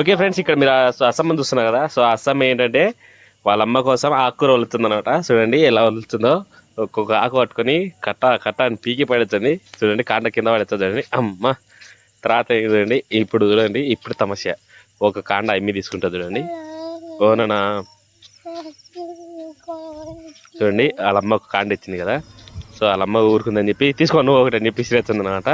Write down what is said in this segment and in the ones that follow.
Okay friends ఇక్కడ మీరు ఆ అస్సం చూస్తున్నారు కదా. సో అస్సం ఏంటంటే వాళ్ళ అమ్మ కోసం ఆకుకూర వలుతుంది అనమాట చూడండి ఎలా వలుతుందో ఒక్కొక్క ఆకు పట్టుకొని కట్ట కట్ట అని పీకి పడుతుంది చూడండి కాండ కింద పడుతుంది చూడండి. అమ్మ! తర్వాత చూడండి ఇప్పుడు చూడండి ఇప్పుడు తమస్య ఒక కాండ అమ్మి తీసుకుంటుంది చూడండి. ఓననా చూడండి వాళ్ళ అమ్మ ఒక కాండ ఇచ్చింది కదా. సో వాళ్ళ అమ్మ ఊరుకుందని చెప్పి తీసుకో నువ్వు ఒకటి అని చెప్పి అనమాట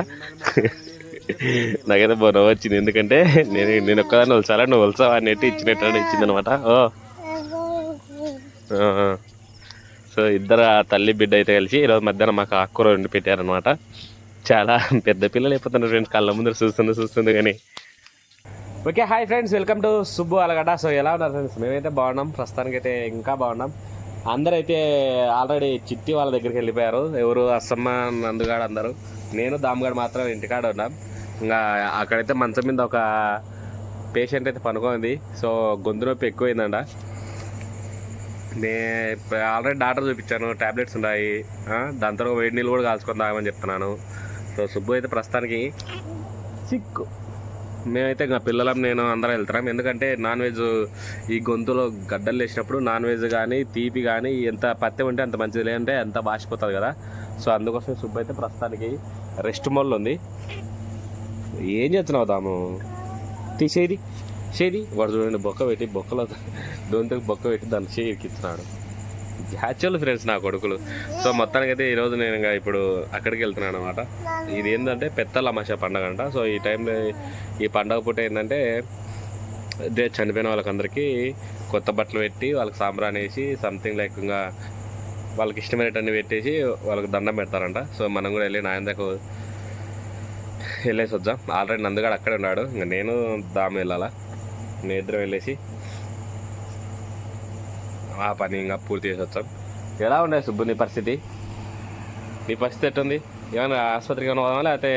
నాకైతే బాగా వచ్చింది. ఎందుకంటే నేను నేను ఒక్కదాన్ని వలసాలా? నువ్వు వలసావా అన్నట్టు ఇచ్చినట్టు ఇచ్చింది అనమాట ఓ. సో ఇద్దరు ఆ తల్లి బిడ్డ అయితే కలిసి ఈరోజు మధ్యాహ్నం మాకు ఆకుకూర వండి పెట్టారనమాట చాలా పెద్ద పిల్లలు అయిపోతున్నారు ఫ్రెండ్స్ కళ్ళ ముందర చూస్తుంది చూస్తుంది కానీ okay hi friends welcome to Subbu అలగడ so ఎలా ఉన్నారు ఫ్రెండ్స్ మేమైతే బాగున్నాం. ప్రస్తుతానికి అయితే ఇంకా బాగున్నాం. అందరైతే ఆల్రెడీ చిట్టి వాళ్ళ దగ్గరికి వెళ్ళిపోయారు. ఎవరు అస్సమ్మ నందుగాడు అందరూ. నేను దామ్గాడు మాత్రం ఇంటికాడ ఉన్నాం. ఇంకా అక్కడైతే మంచం మీద ఒక పేషెంట్ అయితే పనుకోంది సో గొంతు నొప్పి ఎక్కువైందంట. నే ఆల్రెడీ డాక్టర్ చూపించాను టాబ్లెట్స్ ఉన్నాయి. ఆ, దాంతో వేడి నీళ్ళు కూడా కాల్చుకొని తాగమని చెప్తున్నాను. సో సుబ్బు అయితే ప్రస్తుతానికి చిక్కు మేమైతే ఇంకా పిల్లలం నేను అందరం వెళ్తున్నాం. ఎందుకంటే నాన్ వెజ్ ఈ గొంతులో గడ్డలు వేసినప్పుడు నాన్ వెజ్ కానీ తీపి కానీ ఎంత పత్తి ఉంటే అంత మంచిది. లేదంటే అంత బాసిపోతుంది కదా. సో అందుకోసం సుబ్బు అయితే ప్రస్తుతానికి రెస్ట్ మొల్ ఉంది. ఏం చేస్తున్నావు తాము? తీసేది చేది వాడు చూడండి బొక్క పెట్టి బొక్కలో దొంతకు బొక్క పెట్టి దాన్ని చేయి యాక్చువల్ ఫ్రెండ్స్ నా కొడుకులు. సో మొత్తానికి అయితే ఈరోజు నేను ఇంకా ఇప్పుడు అక్కడికి వెళ్తున్నాను అనమాట ఇది ఏంటంటే పెత్తల అమాస పండగ అంట. సో ఈ టైంలో ఈ పండగ పూట ఏంటంటే అదే చనిపోయిన వాళ్ళకందరికీ కొత్త బట్టలు పెట్టి వాళ్ళకి సాంబ్రాన్ వేసి సంథింగ్ లైక్ ఇంకా వాళ్ళకి ఇష్టమైనటన్ని పెట్టేసి వాళ్ళకి దండం పెడతారంట. సో మనం కూడా వెళ్ళి నాయన దగ్గర వెళ్ళేసి వద్దాం ఆల్రెడీ నందుగాడు అక్కడే ఉన్నాడు. ఇంకా నేను దాము వెళ్ళాలా? నేను ఇద్దరం వెళ్ళేసి ఆ పని ఇంకా పూర్తి చేసి వచ్చాం ఎలా ఉండే సుబ్బు నీ పరిస్థితి? నీ పరిస్థితి ఎట్టుంది? ఏమైనా ఆసుపత్రికి ఏమైనా పోదామా? లేకపోతే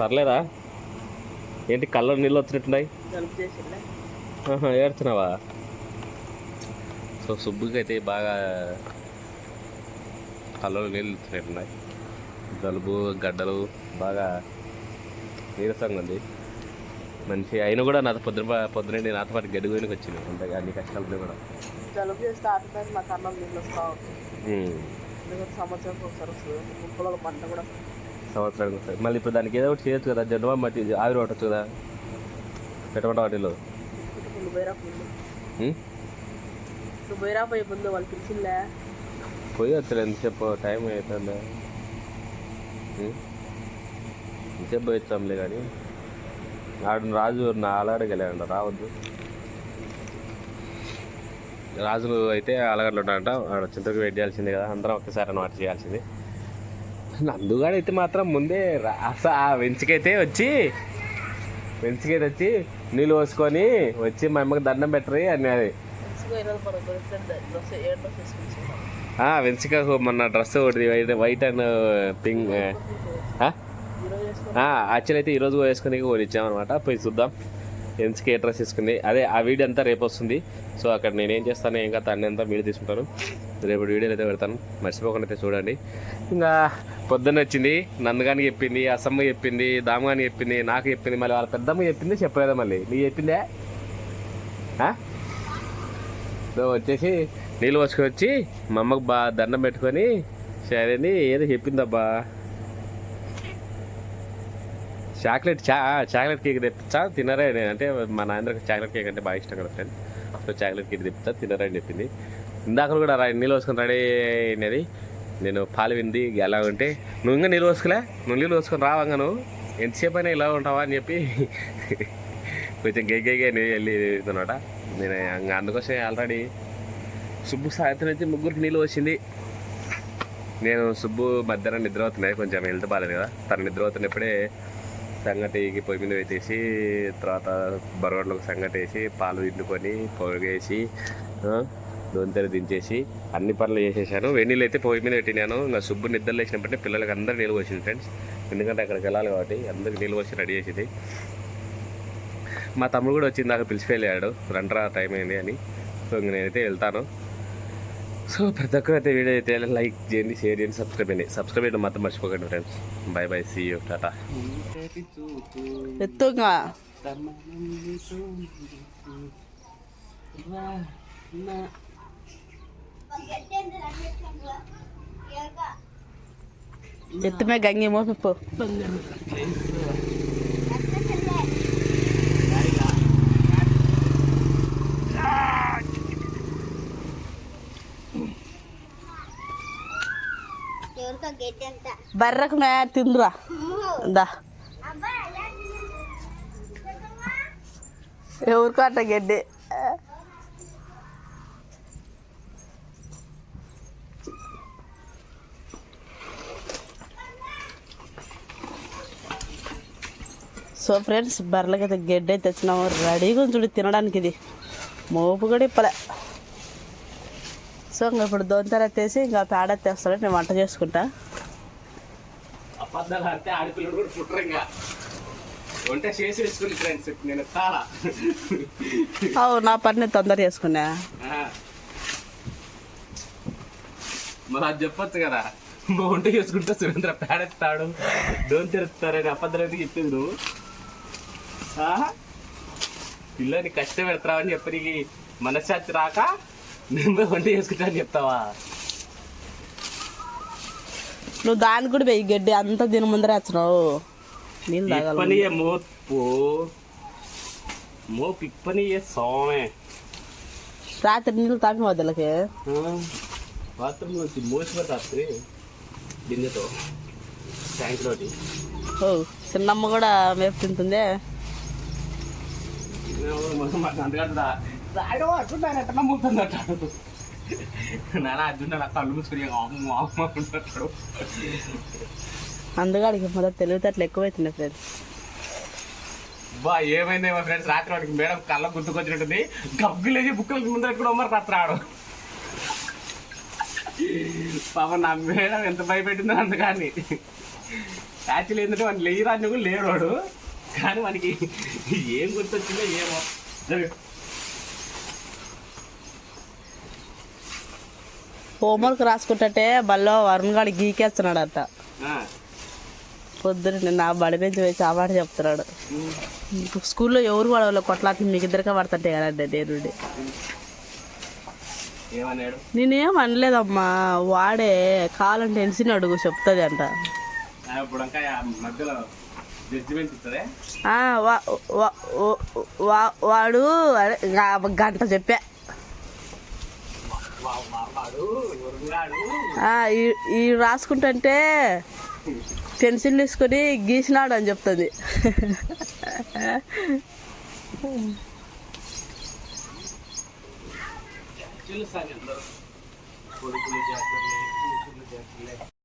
పర్లేదా? ఏంటి కళ్ళలో నీళ్ళు వచ్చినట్టున్నాయి? ఏడుతున్నావా సో సుబ్బుకి అయితే బాగా కళ్ళలో నీళ్ళు వచ్చినట్టున్నాయి. జలుబు గడ్డలు బాగా నీరసంగా ఉంది మంచి అయినా కూడా నాతో పొద్దున పొద్దునండి నాతో పాటు గడ్డి గోయినకి వచ్చింది. అంతే అన్ని కష్టాలు కూడా. జలుబు చేస్తే ఆటోమేటిక్ నాకు అన్నం నీళ్ళు వస్తూ ఉంటుంది ఉమ్. ఎందుకంటే సంవత్సరానికి ఒకసారి వస్తుంది. ముప్పలో పంట కూడా. సంవత్సరానికి ఒకసారి. మళ్ళీ ఇప్పుడు దానికి ఏదో ఒకటి చేయొచ్చు కదా. జెండువా మట్టి ఆవిరి పట్టచ్చు కదా. పెట్టమంట వాటిలో నువ్వు పోయిరా పోయి ముందు వాళ్ళు పిలిచిందే పోయి వచ్చారు ఎంతసేపు టైం అవుతుందా ఉమ్? కానీ ఆడు రాజు నా అలగడకి రావద్దు రాజులు అయితే అలగడలు ఉంటాడంట ఆడ చింతకు వెయిట్ చేయాల్సిందే కదా అందరం ఒక్కసారి అన్నమాట చేయాల్సింది నందుగాడైతే మాత్రం ముందే రా ఆ వెంచుకైతే వచ్చి వెంచుకైతే వచ్చి నీళ్ళు పోసుకొని వచ్చి మా అమ్మకి దండం పెట్టరు అని అది వెంచుక మొన్న డ్రెస్ ఒకటి white white and pink actual అయితే ఈరోజు వేసుకుని కొని ఇచ్చామన్నమాట పోయి చూద్దాం. ఎంచుకు ఏ డ్రెస్ వేసుకుంది అదే ఆ వీడియో అంతా రేపు వస్తుంది. సో అక్కడ నేను ఏం చేస్తాను ఏం కదా అన్ని అంతా వీడియో తీసుకుంటాను రేపు వీడియోలు అయితే పెడతాను. మర్చిపోకుండా అయితే చూడండి. ఇంకా పొద్దున్న వచ్చింది నందగాని చెప్పింది అసమ్మ చెప్పింది దామగాని చెప్పింది నాకు చెప్పింది మళ్ళీ వాళ్ళ పెద్దమ్మ చెప్పింది చెప్పలేదా మళ్ళీ? నీకు చెప్పిందే? సో వచ్చేసి నీళ్ళు పోసుకొని వచ్చి మా అమ్మకు బా దండం పెట్టుకొని సరేంది ఏదో చెప్పిందబ్బా. చాక్లెట్ చా చాక్లెట్ కేక్ తెప్పించా తినరే నేను అంటే మా నాయనకి చాక్లెట్ కేక్ అంటే బాగా ఇష్టం కదా ఫ్రెండ్ సో చాక్లెట్ కేక్ తెప్పించా తినరా అని చెప్పింది. ఇందాక కూడా రా నీళ్ళు పోసుకొని రెడీ అయినది. నేను పాలు వింది ఎలా ఉంటే నువ్వు ఇంకా నీళ్ళు పోసుకోలే? నువ్వు నీళ్ళు పోసుకొని రావంగా నువ్వు. ఎంతసేపు అయినా ఇలా ఉంటావా? అని చెప్పి కొంచెం గెగ్గెగే వెళ్ళి అనమాట నేను అందుకోసం ఆల్రెడీ సుబ్బు సాయంత్రం నుంచి ముగ్గురికి నీళ్ళు వచ్చింది నేను సుబ్బు మధ్యాహ్నం నిద్ర అవుతున్నాయి కొంచెం హెల్త్ బాగాలేదు కదా. తను నిద్ర అవుతున్నప్పుడే సంగటికి పొయ్యి మీద పెట్టేసి తర్వాత బరగడ్లకు సంగటేసి వేసి పాలు ఇండుకొని పొగేసి దొంతెలు దించేసి అన్ని పనులు చేసేసాను. వెన్నీళ్ళు అయితే పొయ్యి మీద పెట్టినాను. ఇంకా సుబ్బు నిద్ర లేచినప్పటికీ పిల్లలకి అందరూ నీళ్ళు పోసింది ఫ్రెండ్స్ ఎందుకంటే అక్కడికి వెళ్ళాలి కాబట్టి అందరికి నీళ్ళు పోసి రెడీ చేసింది. మా తమ్ముడు కూడా వచ్చింది దాకా పిలిచి రండ్రా టైం అయింది అని. సో ఇంక నేనైతే వెళ్తాను. సో ప్రతి ఒక్కరు అయితే వీడియో అయితే లైక్ చేయండి షేర్ చేయండి సబ్స్క్రైబ్ చేయండి. సబ్స్క్రైబ్ చేయడం మాత్రం మర్చిపోకండి friends bye bye see you tata ఎత్తుగా. ఎత్తుమే గంగి మోపిప్పు బర్రకు మే తిందురా. దా. ఎవరికో అట్ట గడ్డి. సో ఫ్రెండ్స్ బర్రెలకి అయితే గడ్డి అయితే తెచ్చినాము. రెడీగా ఉంది చూడు తినడానికి ఇది. మోపు కూడా ఇప్పలే. సో ఇంకా ఇప్పుడు దోంతర ఎత్తేసి ఇంకా పేడ ఎత్తేస్తాడు నేను వంట చేసుకుంటా. అవు నా పని నేను తొందర చేసుకున్నా. మరి అది చెప్పొచ్చు కదా. మా వంట చేసుకుంటే సురేంద్ర పేడెత్తాడు డోన్ తెరుస్తారని అబద్ధాలు అయితే చెప్పింది నువ్వు? పిల్లని కష్టం పెడతావని అని చెప్పి మనశ్శాంతి రాక నేను వంట చేసుకుంటా అని చెప్తావా? నువ్వు దానికి కూడా వెయ్యి గడ్డి అంతా దీని ముందర వేస్తున్నావు నీళ్ళు తాగాలి మోపు మో పిప్పనియే సోమే రాత్రి నీళ్ళు తాపి వద్దలకి. బాత్రూమ్ నుంచి మోసి బిందెతో ట్యాంక్ తోటి. ఓ చిన్నమ్మ కూడా మేపు తింటుందే. మాకు అంతకంటే రాయడో అట్లున్నాను ఎట్లా నమ్ముతుంది అంటాడు నాన్న అర్జున్ నా కళ్ళు మూసుకుని అమ్మ అమ్మ అంటాడు అందుగాడికి మొదలు తెలివితేటలు ఎక్కువైతున్నాయి ఫ్రెండ్స్ బా ఏమైంది మా ఫ్రెండ్స్ రాత్రి వాడికి మేడం కళ్ళ గుర్తుకొచ్చినట్టుంది. గబ్బులేసి బుక్కలకి ముందర కూడా ఉమ్మరు రాత్రాడు పాప నా మేడం ఎంత భయపెట్టిందో అందుకని. యాక్చువల్లీ ఏంటంటే వాడిని లేయరాన్ని కూడా లేడు వాడు. కానీ మనకి ఏం గుర్తొచ్చిందో ఏమో. హోంవర్క్ రాసుకుంటే బల్లో వరుణ్ గాడి గీకేస్తున్నాడట. పొద్దున నిన్న బడి పెంచి వేసి ఆ మాట చెప్తున్నాడు స్కూల్లో ఎవరు వాడవాళ్ళు కొట్లాటి మీకు ఇద్దరికే పడుతుంటే కదండి నేను ఏమన్నాడు? నేనేం అనలేదమ్మా వాడే కావాలంటే తెలిసిన అడుగు చెప్తుంది అంట ఆ, ఇప్పుడు ఇంకా ఈ- రాసుకుంటుంటే పెన్సిల్ తీసుకొని గీసినాడు అని చెప్తుంది. కొడుకులు కూతుర్లు